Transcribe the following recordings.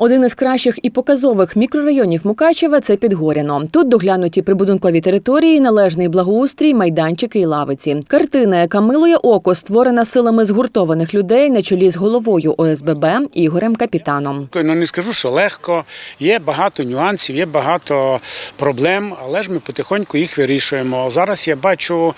Один із кращих і показових мікрорайонів Мукачева це Підгоряно. Тут доглянуті прибудинкові території, належний благоустрій, майданчики і лавиці. Картина, яка милує око, створена силами згуртованих людей на чолі з головою ОСББ Ігорем Капітаном. Ну не скажу, що легко. Є багато нюансів, є багато проблем, але ж ми потихоньку їх вирішуємо. Зараз я бачу,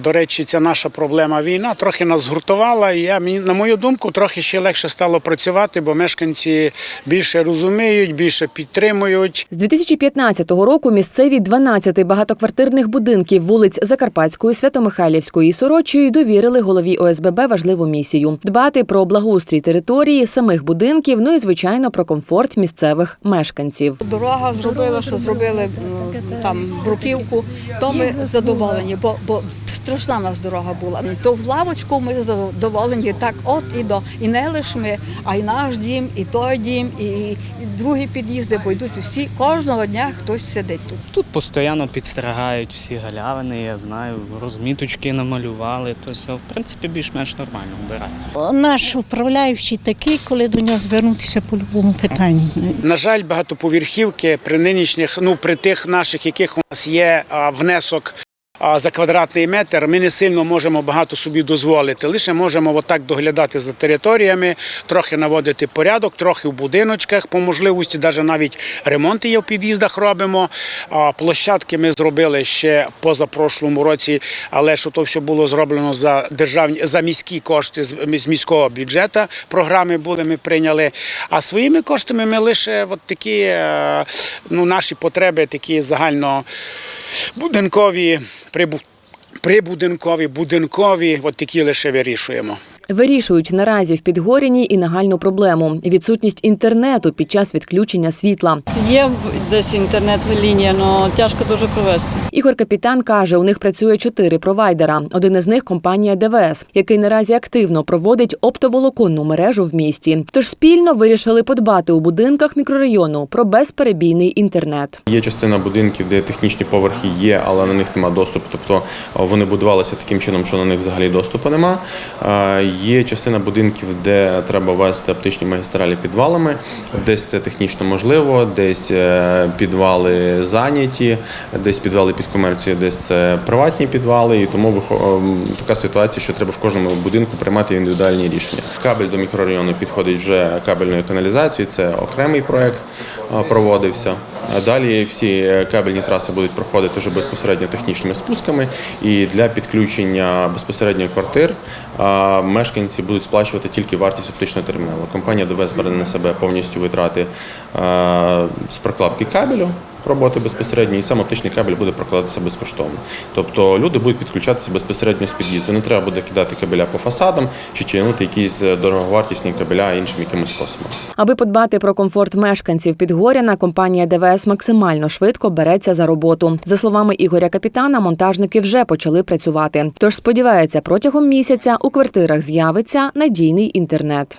до речі, ця наша проблема війна трохи нас згуртувала. І я на мою думку, трохи ще легше стало працювати, бо мешканці більше розуміють, більше підтримують. З 2015 року місцеві 12 багатоквартирних будинків вулиць Закарпатської, Святомихайлівської і Сорочої довірили голові ОСББ важливу місію дбати про благоустрій території, самих будинків, ну і звичайно про комфорт місцевих мешканців. Дорога зробила, що зробили там бруківку, то ми задоволені, бо, бо страшна в нас дорога була. То в лавочку ми задоволені так от і до. І не лише ми, а й наш дім, і той дім, і, і другі під'їзди, бо йдуть всі. Кожного дня хтось сидить тут. Тут постійно підстерігають всі галявини, я знаю, розміточки намалювали, то все, в принципі, більш-менш нормально вбирає. Наш управляючий такий, коли до нього звернутися по будь-якому питанню. На жаль, багатоповерхівки при нинішніх, ну при тих наших, яких у нас є внесок. За квадратний метр ми не сильно можемо багато собі дозволити. Лише можемо отак доглядати за територіями, трохи наводити порядок, трохи в будиночках по можливості, навіть навіть ремонти є в під'їздах робимо. Площадки ми зробили ще позапрошлому році, але що то все було зроблено за державні за міські кошти з міського бюджету. Програми були, ми прийняли. А своїми коштами ми лише от такі е, ну, наші потреби, такі загально будинкові, прибу- прибудинкові, будинкові, от такі лише вирішуємо. Вирішують наразі в Підгоряні і нагальну проблему відсутність інтернету під час відключення світла. Є десь інтернет-лінія, але тяжко дуже провести. Ігор Капітан каже, у них працює чотири провайдера. Один із них компанія ДВС, який наразі активно проводить оптоволоконну мережу в місті. Тож спільно вирішили подбати у будинках мікрорайону про безперебійний інтернет. Є частина будинків, де технічні поверхи є, але на них немає доступу. Тобто вони будувалися таким чином, що на них взагалі доступу нема. Е, Є частина будинків, де треба вести оптичні магістралі підвалами. Десь це технічно можливо, десь е, підвали зайняті, десь підвали під комерцію, десь це приватні підвали. І тому ем, така ситуація, що треба в кожному будинку приймати індивідуальні рішення. Кабель до мікрорайону підходить вже кабельною каналізацією. Це окремий проект е, проводився. Далі всі е, кабельні траси будуть проходити вже безпосередньо технічними спусками. І для підключення безпосередньо квартир мешканці будуть сплачувати тільки вартість оптичного терміналу. Компанія ДВС бере на себе повністю витрати з прокладки кабелю. Роботи безпосередньо, і сам оптичний кабель буде прокладатися безкоштовно. Тобто люди будуть підключатися безпосередньо з під'їзду. Не треба буде кидати кабеля по фасадам чи тягнути якісь дороговартісні кабеля іншим якимось способом. Аби подбати про комфорт мешканців Підгоряна, компанія ДВС максимально швидко береться за роботу. За словами Ігоря Капітана, монтажники вже почали працювати. Тож сподівається, протягом місяця у квартирах з'явиться надійний інтернет.